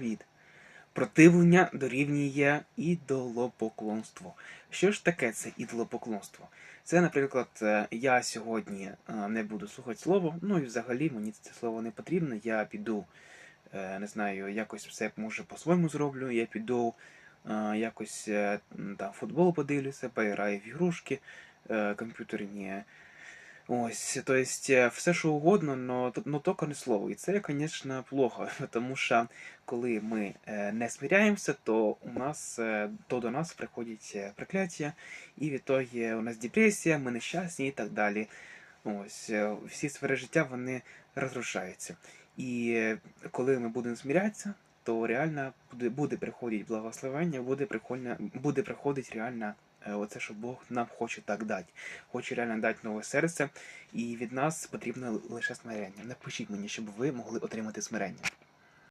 Привіт. Противлення дорівнює ідолопоклонству. Що ж таке це ідолопоклонство? Це, наприклад, е, я сьогодні е, не буду слухати слово, ну і взагалі мені це слово не потрібно. Я піду, е, не знаю, якось все може по-своєму зроблю. Я піду якось там футбол подивлюся, поіграю в ігрушки комп'ютерні. Ось, то есть е, все, що угодно, но, но тільки не слово. І це, звісно, плохо, тому що коли ми е, не смиряємося, то у нас е, то до нас приходять прокляття, і в ітогі у нас депресія, ми нещасні і так далі. Ось всі сфери життя вони розрушаються. І коли ми будемо смирятися, то реально буде, буде приходити благословення, буде приходня, буде приходити реально е, оце, що Бог нам хоче так дати. Хоче реально дати нове серце, і від нас потрібно лише смирення. Напишіть мені, щоб ви могли отримати смирення.